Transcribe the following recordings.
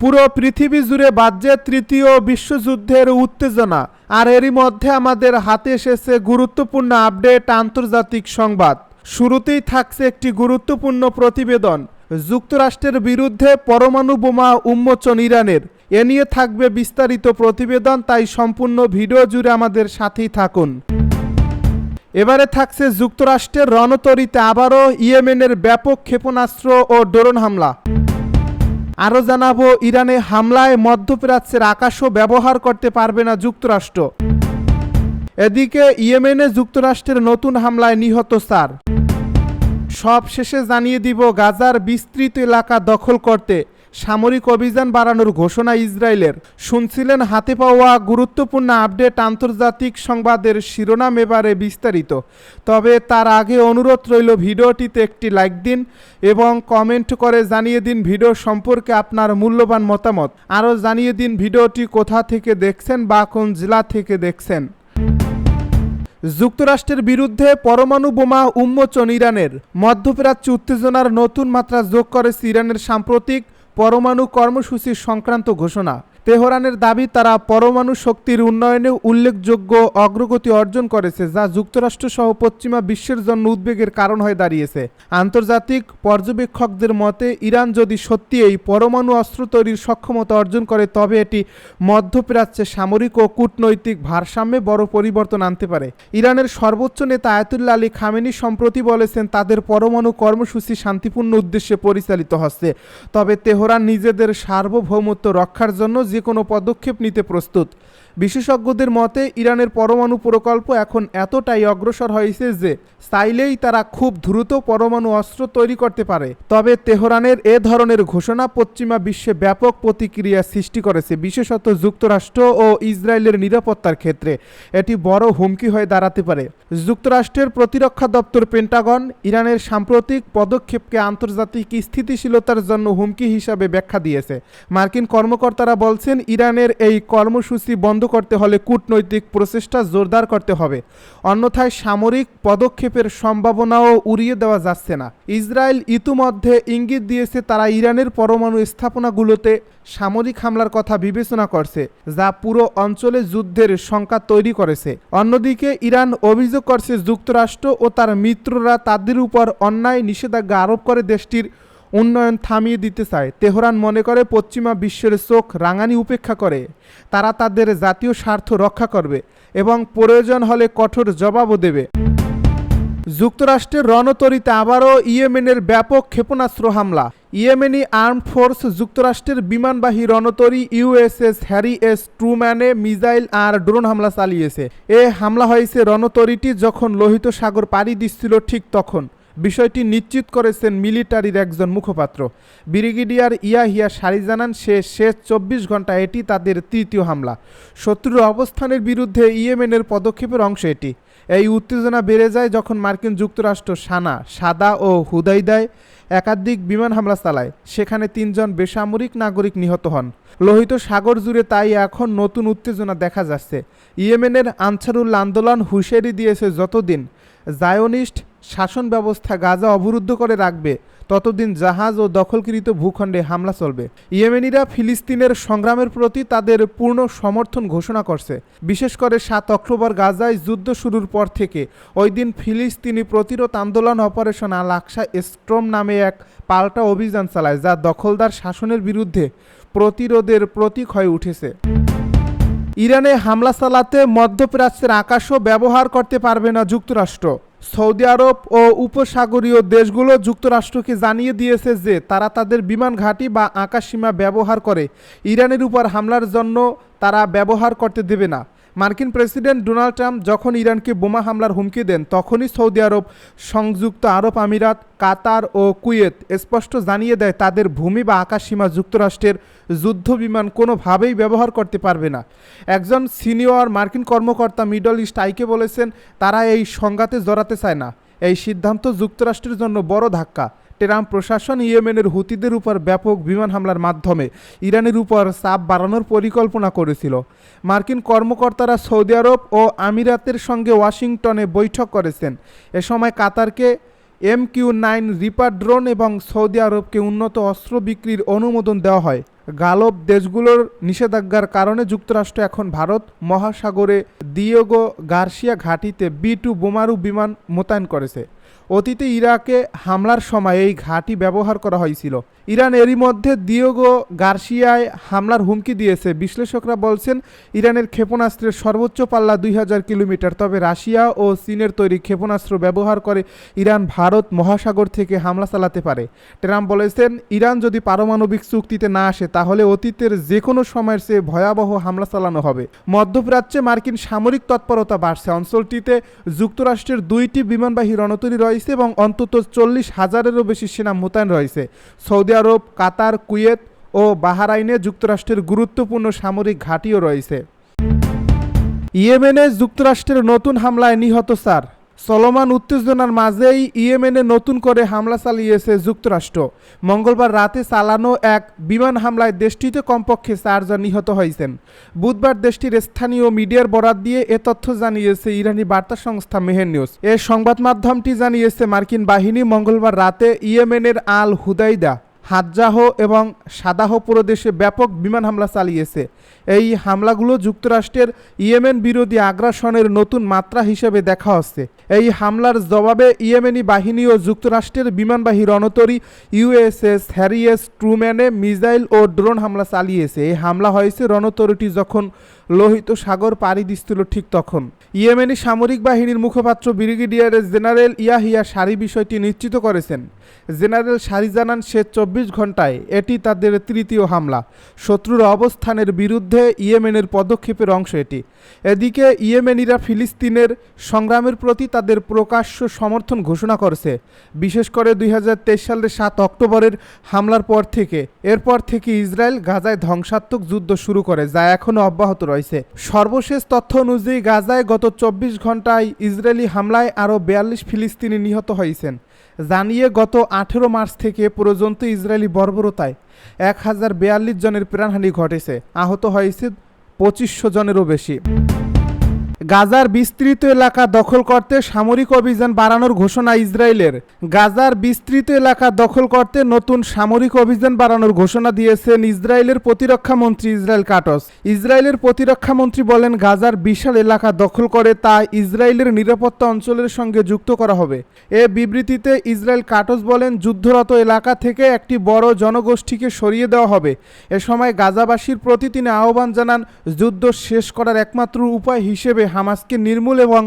পুরো পৃথিবী জুড়ে বাজছে তৃতীয় বিশ্বযুদ্ধের উত্তেজনা। আর এরই মধ্যে আমাদের হাতে এসেছে গুরুত্বপূর্ণ আপডেট আন্তর্জাতিক সংবাদ। শুরুতেই থাকছে একটি গুরুত্বপূর্ণ প্রতিবেদন। যুক্তরাষ্ট্রের বিরুদ্ধে পরমাণু বোমা উন্মোচন ইরানের। এ নিয়ে থাকবে বিস্তারিত প্রতিবেদন, তাই সম্পূর্ণ ভিডিও জুড়ে আমাদের সাথেই থাকুন। এবারে থাকছে যুক্তরাষ্ট্রের রণতরিতে আবারও ইয়েমেনের ব্যাপক ক্ষেপণাস্ত্র ও ড্রোন হামলা। আরও জানাব, ইরানে হামলায় মধ্যপ্রাচ্যের আকাশও ব্যবহার করতে পারবে না যুক্তরাষ্ট্র। এদিকে ইয়েমেনে যুক্তরাষ্ট্রের নতুন হামলায় নিহত স্যার সব শেষে জানিয়ে দিব, গাজার বিস্তৃত এলাকা দখল করতে। সামরিক অভিযান বাড়ানোর ঘোষণা ইসরায়েলের। শুনছিলেন হাতে পাওয়া গুরুত্বপূর্ণ আপডেট আন্তর্জাতিক সংবাদের শিরোনাম এবারে বিস্তারিত। তবে তার আগে অনুরোধ রইল ভিডিওটিতে একটি লাইক দিন এবং কমেন্ট করে জানিয়ে দিন ভিডিও সম্পর্কে আপনার মূল্যবান মতামত। আরও জানিয়ে দিন ভিডিওটি কোথা থেকে দেখছেন বা কোন জেলা থেকে দেখছেন। যুক্তরাষ্ট্রের বিরুদ্ধে পরমাণু বোমা উন্মোচন ইরানের। মধ্যপ্রাচ্য উত্তেজনার নতুন মাত্রা যোগ করেছে ইরানের সাম্প্রতিক পরমাণু কর্মসূচি সংক্রান্ত ঘোষণা। তেহরানের দাবি, তারা পরমাণু শক্তির উন্নয়নে উল্লেখযোগ্য অগ্রগতি অর্জন করেছে, যা যুক্তরাষ্ট্র সহ পশ্চিমা বিশ্বের জন্য উদ্বেগের কারণ হয়ে দাঁড়িয়েছে। আন্তর্জাতিক পর্যবেক্ষকদের মতে, ইরান যদি সত্যি এই পরমাণু অস্ত্র তৈরির সক্ষমতা অর্জন করে, তবে এটি মধ্যপ্রাচ্যে সামরিক ও কূটনৈতিক ভারসাম্যে বড় পরিবর্তন আনতে পারে। ইরানের সর্বোচ্চ নেতা আয়াতুল্লা আলী খামেনি সম্প্রতি বলেছেন, তাদের পরমাণু কর্মসূচি শান্তিপূর্ণ উদ্দেশ্যে পরিচালিত হচ্ছে। তবে তেহরান নিজেদের সার্বভৌমত্ব রক্ষার জন্য যে কোনো পদক্ষেপ নিতে প্রস্তুত। বিশেষজ্ঞদের মতে, ইরানের পরমাণু প্রকল্প এখন এতটাই অগ্রসর হয়েছে যে চাইলেই তারা খুব দ্রুত পরমাণু অস্ত্র তৈরি করতে পারে। তবে তেহরানের এ ধরনের ঘোষণা পশ্চিমা বিশ্বে ব্যাপক প্রতিক্রিয়া সৃষ্টি করেছে, বিশেষত যুক্তরাষ্ট্র ও ইসরায়েলের নিরাপত্তার ক্ষেত্রে। এটি বড় হুমকি হয়ে দাঁড়াতে পারে। যুক্তরাষ্ট্রের প্রতিরক্ষা দপ্তর পেন্টাগন, ইরানের সাম্প্রতিক পদক্ষেপকে আন্তর্জাতিক স্থিতিশীলতার জন্য হুমকি হিসাবে ব্যাখ্যা দিয়েছে। মার্কিন কর্মকর্তারা বলছেন, ইরানের এই কর্মসূচি বন্ধ করতে হলে কূটনৈতিক প্রচেষ্টা জোরদার করতে হবে। অন্যথায় সামরিক পদক্ষেপের সম্ভাবনাও উড়িয়ে দেওয়া যাচ্ছে না। ইসরায়েল ইতিমধ্যে ইঙ্গিত দিয়েছে তারা ইরানের পরমাণু স্থাপনাগুলোতে সামরিক হামলার কথা বিবেচনা করছে, যা পুরো অঞ্চলে যুদ্ধের শঙ্কা তৈরি করেছে। অন্যদিকে ইরান অভিযোগ করছে যুক্তরাষ্ট্র ও তার মিত্ররা তাদের উপর অন্যায় নিষেধাজ্ঞা আরোপ করে দেশটির উন্নয়ন থামিয়ে দিতে চায়। তেহরান মনে করে পশ্চিমা বিশ্বের চোখ রাঙানি উপেক্ষা করে। তারা তাদের জাতীয় স্বার্থ রক্ষা করবে এবং প্রয়োজন হলে কঠোর জবাবও দেবে। যুক্তরাষ্ট্রের রণতরিতে আবারও ইয়েমেনের ব্যাপক ক্ষেপণাস্ত্র হামলা। ইয়েমেনি আর্ম ফোর্স যুক্তরাষ্ট্রের বিমানবাহী রণতরী ইউএসএস হ্যারি এস ট্রুম্যানে মিসাইল আর ড্রোন হামলা চালিয়েছে। এ হামলা হয়েছে রণতরীটি যখন লোহিত সাগর পাড়ি দিচ্ছিল ঠিক তখন। বিষয়টি নিশ্চিত করেছেন মিলিটারির একজন মুখপাত্র। ব্রিগেডিয়ার ইয়াহিয়া সারি জানান, সে শেষ চব্বিশ ঘণ্টা এটি তাদের তৃতীয় হামলা। শত্রুর অবস্থানের বিরুদ্ধে ইয়েমেনের পদক্ষেপের অংশ এটি। এই উত্তেজনা বেড়ে যায় যখন মার্কিন যুক্তরাষ্ট্র সানা, সাদা ও হুদাইদায় একাধিক বিমান হামলা চালায়। সেখানে তিনজন বেসামরিক নাগরিক নিহত হন। লোহিত সাগর জুড়ে তাই এখন নতুন উত্তেজনা দেখা যাচ্ছে। ইয়েমেনের আনসারুল আন্দোলন হুঁশিয়ারি দিয়েছে যতদিন। জায়োনিস্ট শাসন ব্যবস্থা গাজা অবরুদ্ধ করে রাখবে, ততদিন জাহাজ ও দখলকৃত ভূখণ্ডে হামলা চলবে। ইয়েমেনিরা ফিলিস্তিনের সংগ্রামের প্রতি তাদের পূর্ণ সমর্থন ঘোষণা করছে। বিশেষ করে সাত অক্টোবর গাজায় যুদ্ধ শুরুর পর থেকে ওই দিন ফিলিস্তিনি প্রতিরোধ আন্দোলন অপারেশন আল আকসা স্ট্রম নামে এক পাল্টা অভিযান চালায়, যা দখলদার শাসনের বিরুদ্ধে প্রতিরোধের প্রতীক হয়ে উঠেছে। ইরানে হামলা চালাতে মধ্যপ্রাচ্যের আকাশও ব্যবহার করতে পারবে না যুক্তরাষ্ট্র। সৌদি আরব ও উপসাগরীয় দেশগুলো যুক্তরাষ্ট্রকে জানিয়ে দিয়েছে যে তারা তাদের বিমান ঘাঁটি বা আকাশসীমা ব্যবহার করে। ইরানের উপর হামলার জন্য তারা ব্যবহার করতে দেবে না। মার্কিন প্রেসিডেন্ট ডোনাল্ড ট্রাম্প যখন ইরানকে বোমা হামলার হুমকি দেন, তখনই সৌদি আরব সংযুক্ত আরব আমিরাত, কাতার ও কুয়েত স্পষ্ট জানিয়ে দেয়, তাদের ভূমি বা আকাশসীমা যুক্তরাষ্ট্রের যুদ্ধ বিমান কোনোভাবেই ব্যবহার করতে পারবে না। একজন সিনিয়র মার্কিন কর্মকর্তা মিডল ইস্ট আইকে বলেছেন, তারা এই সংঘাতে জড়াতে চায় না। এই সিদ্ধান্ত যুক্তরাষ্ট্রের জন্য বড় ধাক্কা। ট্রাম্প প্রশাসন ইয়েমেনের হুতিদের উপর ব্যাপক বিমান হামলার মাধ্যমে ইরানের উপর চাপ বাড়ানোর পরিকল্পনা করেছিল। মার্কিন কর্মকর্তারা সৌদি আরব ও আমিরাতের সঙ্গে ওয়াশিংটনে বৈঠক করেছেন। এ সময় কাতারকে M Q nine reaper drone এবং সৌদি আরবকে উন্নত অস্ত্র বিক্রির অনুমোদন দেওয়া হয়। গালব দেশগুলোর নিষেধাজ্ঞার কারণে যুক্তরাষ্ট্র এখন ভারত মহাসাগরে দিয়েগো গার্সিয়া ঘাঁটিতে বি টু বোমারু বিমান মোতায়েন করেছে। অতীতে ইরাকে হামলার সময় এই ঘাঁটি ব্যবহার করা হয়েছিল। ইরান এরই মধ্যে দিয়েগো গার্সিয়ায় হামলার হুমকি দিয়েছে। বিশ্লেষকরা বলছেন, ইরানের ক্ষেপণাস্ত্রের সর্বোচ্চ পাল্লা দুই হাজার কিলোমিটার, তবে রাশিয়া ও চীনের তৈরি ক্ষেপণাস্ত্র ব্যবহার করে ইরান ভারত মহাসাগর থেকে হামলা চালাতে পারে। ট্রাম্প বলেছেন, ইরান যদি পারমাণবিক চুক্তিতে না আসে, তাহলে অতীতের যে কোনো সময়ের চেয়ে ভয়াবহ হামলা চালানো হবে। মধ্যপ্রাচ্যে মার্কিন সামরিক তৎপরতা বাড়ছে। অঞ্চলটিতে যুক্তরাষ্ট্রের দুইটি বিমানবাহী রণতরী রয়েছে এবং অন্তত চল্লিশ হাজারেরও বেশি সেনা মোতায়েন রয়েছে। সৌদি আরব, কাতার, কুয়েত ও বাহারাইনে যুক্তরাষ্ট্রের গুরুত্বপূর্ণ সামরিক ঘাঁটিও রয়েছে। ইয়েমেনে যুক্তরাষ্ট্রের নতুন হামলায় নিহত স্যার। চলমান উত্তেজনার মাঝেই ইয়েমেনে নতুন করে হামলা চালিয়েছে যুক্তরাষ্ট্র। মঙ্গলবার রাতে চালানো এক বিমান হামলায় দেশটিতে কমপক্ষে চারজন নিহত হয়েছেন। বুধবার দেশটির স্থানীয় মিডিয়ার বরাত দিয়ে এ তথ্য জানিয়েছে ইরানি বার্তা সংস্থা মেহের নিউজ। এ সংবাদ মাধ্যমটি জানিয়েছে মার্কিন বাহিনী মঙ্গলবার রাতে ইয়েমেনের আল হুদাইদা হাজ্জাহ এবং সাদাহ প্রদেশে ব্যাপক বিমান হামলা চালিয়েছে। এই হামলাগুলো যুক্তরাষ্ট্রের ইয়েমেন বিরোধী আগ্রাসনের নতুন মাত্রা হিসেবে দেখা হচ্ছে। এই হামলার জবাবে ইয়েমেনি বাহিনী ও যুক্তরাষ্ট্রের বিমানবাহী রণতরী ইউএসএস হ্যারিয়েস ট্রুম্যানে মিসাইল ও ড্রোন হামলা চালিয়েছে। এই হামলা হয়েছে রণতরীটি যখন লোহিত সাগর পাড়ি দিচ্ছিল ঠিক তখন। ইয়েমেনি সামরিক বাহিনীর মুখপাত্র ব্রিগেডিয়ার জেনারেল ইয়াহিয়া সারি বিষয়টি নিশ্চিত করেছেন। জেনারেল সারি জানান, সে চব্বিশ ঘন্টায় এটি তাদের তৃতীয় হামলা। শত্রুর অবস্থানের বিরুদ্ধে ইয়েমেনের পদক্ষেপের অংশ এটি। এদিকে ইয়েমেনিরা ফিলিস্তিনের সংগ্রামের প্রতি তাদের প্রকাশ্য সমর্থন ঘোষণা করেছে। বিশেষ করে দুই হাজার তেইশ সালের সাত অক্টোবরের হামলার পর থেকে। এরপর থেকে ইসরায়েল গাজায় ধ্বংসাত্মক যুদ্ধ শুরু করে, যা এখনও অব্যাহত রয়েছে। সর্বশেষ তথ্য অনুযায়ী গাজায় গত চব্বিশ ঘন্টায় ইসরায়েলি হামলায় আরও বিয়াল্লিশ ফিলিস্তিনি নিহত হয়েছেন। জানিয়ে গত আঠেরো মার্চ থেকে পর্যন্ত ইসরায়েলি বর্বরতায় এক হাজার বিয়াল্লিশ জনের প্রাণহানি ঘটেছে। আহত হয়েছে পঁচিশশো জনেরও বেশি। গাজার বিস্তৃত এলাকা দখল করতে সামরিক অভিযান বাড়ানোর ঘোষণা ইসরায়েলের। গাজার বিস্তৃত এলাকা দখল করতে নতুন সামরিক অভিযান বাড়ানোর ঘোষণা দিয়েছেন ইসরায়েলের প্রতিরক্ষা মন্ত্রী ইসরায়েল কাটস। ইসরায়েলের প্রতিরক্ষা মন্ত্রী বলেন, গাজার বিশাল এলাকা দখল করে তা ইসরায়েলের নিরাপত্তা অঞ্চলের সঙ্গে যুক্ত করা হবে। এ বিবৃতিতে ইসরায়েল কাটস বলেন, যুদ্ধরত এলাকা থেকে একটি বড় জনগোষ্ঠীকে সরিয়ে দেওয়া হবে। এ সময় গাজাবাসীর প্রতি তিনি আহ্বান জানান, যুদ্ধ শেষ করার একমাত্র উপায় হিসেবে হামাসকে নির্মূল এবং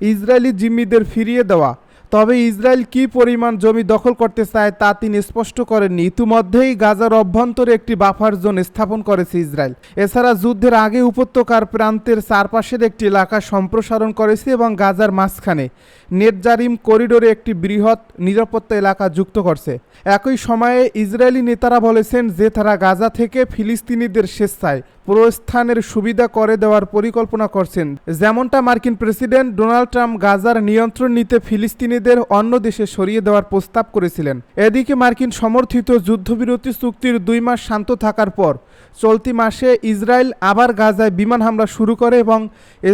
ইসরায়েলি জিম্মিদের ফিরিয়ে দেওয়া। তবে ইসরায়েল কি পরিমাণ জমি দখল করতে চায় তা তিনি স্পষ্ট করেননি। ইতিমধ্যেই গাজার অভ্যন্তরে একটি বাফার জোন স্থাপন করেছে ইসরায়েল। এছাড়া যুদ্ধের আগে উপত্যকার প্রান্তের চারপাশের একটি এলাকা সম্প্রসারণ করেছে এবং গাজার মাঝখানে নেটজারিম করিডোরে একটি বৃহৎ নিরাপত্তা এলাকা যুক্ত করছে। একই সময়ে ইসরায়েলি নেতারা বলেছেন যে তারা গাজা থেকে ফিলিস্তিনিদের স্বেচ্ছায় প্রস্থানের সুবিধা করে দেওয়ার পরিকল্পনা করছেন। যেমনটা মার্কিন প্রেসিডেন্ট ডোনাল্ড ট্রাম্প গাজার নিয়ন্ত্রণ নিতে ফিলিস্তিনিদের অন্য দেশে সরিয়ে দেওয়ার প্রস্তাব করেছিলেন। এদিকে মার্কিন সমর্থিত যুদ্ধবিরতি চুক্তির দুই মাস শান্ত থাকার পর চলতি মাসে ইসরায়েল আবার গাজায় বিমান হামলা শুরু করে এবং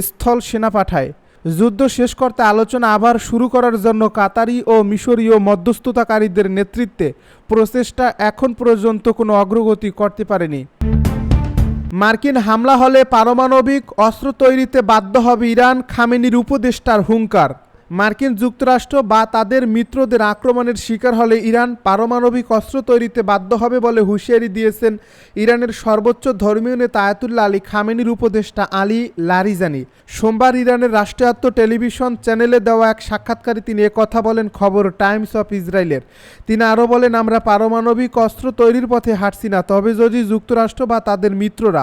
স্থল সেনা পাঠায়। যুদ্ধ শেষ করতে আলোচনা আবার শুরু করার জন্য কাতারি ও মিশরীয় মধ্যস্থতাকারীদের নেতৃত্বে প্রচেষ্টা এখন পর্যন্ত কোনো অগ্রগতি করতে পারেনি। মার্কিন হামলা হলে পারমাণবিক অস্ত্র তৈরিতে বাধ্য হবে ইরান, খামেনির উপদেষ্টার হুঙ্কার। মার্কিন যুক্তরাষ্ট্র বা তাদের মিত্রদের আক্রমণের শিকার হলে ইরান পারমাণবিক অস্ত্র তৈরিতে বাধ্য হবে বলে হুঁশিয়ারি দিয়েছেন ইরানের সর্বোচ্চ ধর্মীয় নেতা আয়াতুল্লাহ আলী খামেনির উপদেষ্টা আলী লারিজানি। সোমবার ইরানের রাষ্ট্রায়ত্ত টেলিভিশন চ্যানেলে দেওয়া এক সাক্ষাৎকারে তিনি কথা বলেন খবর টাইমস অফ ইসরায়েলের। তিনি আরও বলেন, আমরা পারমাণবিক অস্ত্র তৈরির পথে হাঁটছি না, তবে যদি যুক্তরাষ্ট্র বা তাদের মিত্ররা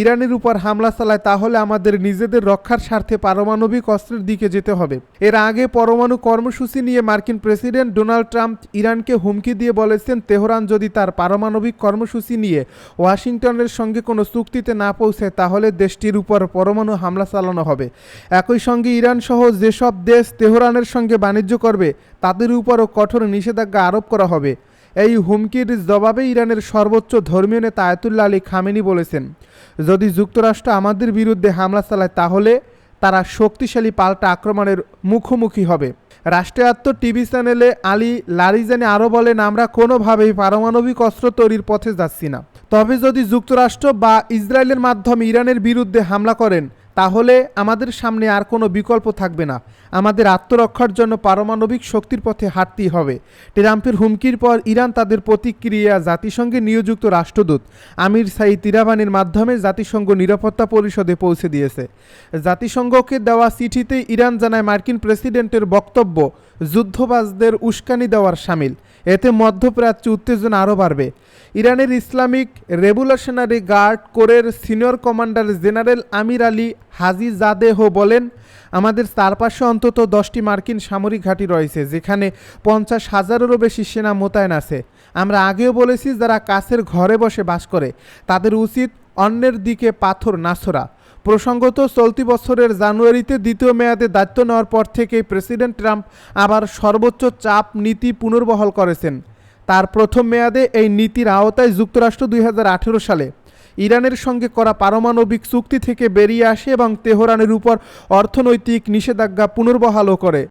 ইরানের উপর হামলা চালায়, তাহলে আমাদের নিজেদের রক্ষার স্বার্থে পারমাণবিক অস্ত্রের দিকে যেতে হবে। এর আগে পরমাণু কর্মসূচি নিয়ে মার্কিন প্রেসিডেন্ট ডোনাল্ড ট্রাম্প ইরানকে হুমকি দিয়ে বলেছেন, তেহরান যদি তার পারমাণবিক কর্মসূচি নিয়ে ওয়াশিংটনের সঙ্গে কোনো চুক্তিতে না পৌঁছায় তাহলে দেশটির উপর পরমাণু হামলা চালানো হবে। একই সঙ্গে ইরান সহ যেসব দেশ তেহরানের সঙ্গে বাণিজ্য করবে, তাদের উপরও কঠোর নিষেধাজ্ঞা আরোপ করা হবে। এই হুমকির জবাবে ইরানের সর্বোচ্চ ধর্মীয় নেতা আয়াতুল্লাহ আলী খামেনি বলেছেন, যদি যুক্তরাষ্ট্র আমাদের বিরুদ্ধে হামলা চালায়, তাহলে তারা শক্তিশালী পাল্টা আক্রমণের মুখোমুখি হবে। রাষ্ট্রায়ত্ত টিভি চ্যানেলে আলী লারিজানি আরও বলেন, আমরা কোনোভাবেই পারমাণবিক অস্ত্র তৈরির পথে যাচ্ছি না। তবে যদি যুক্তরাষ্ট্র বা ইসরায়েলের মাধ্যমে ইরানের বিরুদ্ধে হামলা করেন তাহলে আমাদের সামনে আর কোনো বিকল্প থাকবে না। আমাদের আত্মরক্ষার জন্য পারমাণবিক শক্তির পথে হাঁটতেই হবে। ট্রাম্পের হুমকির পর ইরান তাদের প্রতিক্রিয়া জাতিসংঘে নিয়োজিত রাষ্ট্রদূত আমির সাইদ তিরাবানির মাধ্যমে জাতিসংঘ নিরাপত্তা পরিষদে পৌঁছে দিয়েছে। জাতিসংঘকে দেওয়া চিঠিতে ইরান জানায় মার্কিন প্রেসিডেন্টের বক্তব্য, যুদ্ধবাজদের উস্কানি দেওয়ার সামিল। এতে মধ্যপ্রাচ্যে উত্তেজনা আরও বাড়বে। ইরানের ইসলামিক রেভুলেশনারি গার্ড কোরের senior commander general Amir Ali Hajizadeh বলেন, আমাদের চারপাশে অন্তত দশটি মার্কিন সামরিক ঘাঁটি রয়েছে, যেখানে পঞ্চাশ হাজারেরও বেশি সেনা মোতায়েন আছে। আমরা আগেও বলেছি যারা কাছের ঘরে বসে বাস করে, তাদের উচিত অন্যের দিকে পাথর নাছরা প্রসঙ্গত, চলতি বছরের জানুয়ারিতে দ্বিতীয় মেয়াদে দায়িত্ব নেওয়ার পর থেকেই প্রেসিডেন্ট ট্রাম্প আবার সর্বোচ্চ চাপ নীতি পুনর্বহাল করেছেন। তার প্রথম মেয়াদে এই নীতির আওতায় যুক্তরাষ্ট্র দুই হাজার আঠেরো সালে ইরানের সঙ্গে করা পারমাণবিক চুক্তি থেকে বেরিয়ে আসে এবং তেহরানের উপর অর্থনৈতিক নিষেধাজ্ঞা পুনর্বহালও করে।